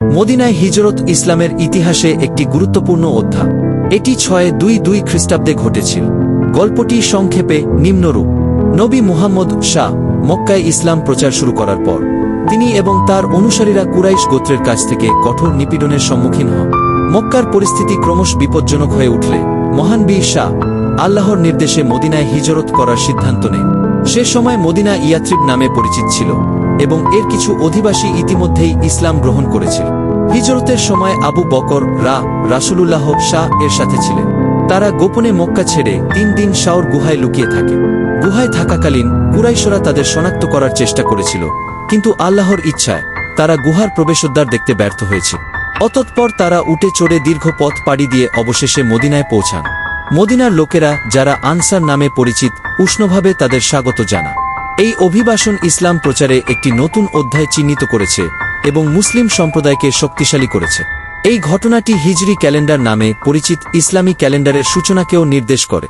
মদিনায় হিজরত ইসলামের ইতিহাসে একটি গুরুত্বপূর্ণ অধ্যায়। এটি ছয় দুই দুই খ্রিস্টাব্দে ঘটেছিল। গল্পটি সংক্ষেপে নিম্নরূপ। নবী মুহাম্মদ শাহ মক্কায় ইসলাম প্রচার শুরু করার পর, তিনি এবং তার অনুসারীরা কুরাইশ গোত্রের কাছ থেকে কঠোর নিপীড়নের সম্মুখীন হন। মক্কার পরিস্থিতি ক্রমশ বিপজ্জনক হয়ে উঠলে মহান বীর শাহ আল্লাহর নির্দেশে মদিনায় হিজরত করার সিদ্ধান্ত নেয় সে সময় মদিনা ইয়াত্রিব নামে পরিচিত ছিল এবং এর কিছু অধিবাসী ইতিমধ্যেই ইসলাম গ্রহণ করেছিল। হিজরতের সময় আবু বকর, রা, রাসুলুল্লাহ শাহ এর সাথে ছিলেন। তারা গোপনে মক্কা ছেড়ে তিন দিন শাওর গুহায় লুকিয়ে থাকে। গুহায় থাকাকালীন কুরাইশরা তাদের শনাক্ত করার চেষ্টা করেছিল, কিন্তু আল্লাহর ইচ্ছায় তারা গুহার প্রবেশোদ্বার দেখতে ব্যর্থ হয়েছে। অতঃপর তারা উঠে চড়ে দীর্ঘ পথ পাড়ি দিয়ে অবশেষে মদিনায় পৌঁছান। মদিনার লোকেরা যারা আনসার নামে পরিচিত, উষ্ণভাবে তাদের স্বাগত জানা। এই অভিবাসন ইসলাম প্রচারে একটি নতুন অধ্যায় চিহ্নিত করেছে এবং মুসলিম সম্প্রদায়কে শক্তিশালী করেছে। এই ঘটনাটি হিজরি ক্যালেন্ডার নামে পরিচিত ইসলামী ক্যালেন্ডারের সূচনাকেও নির্দেশ করে।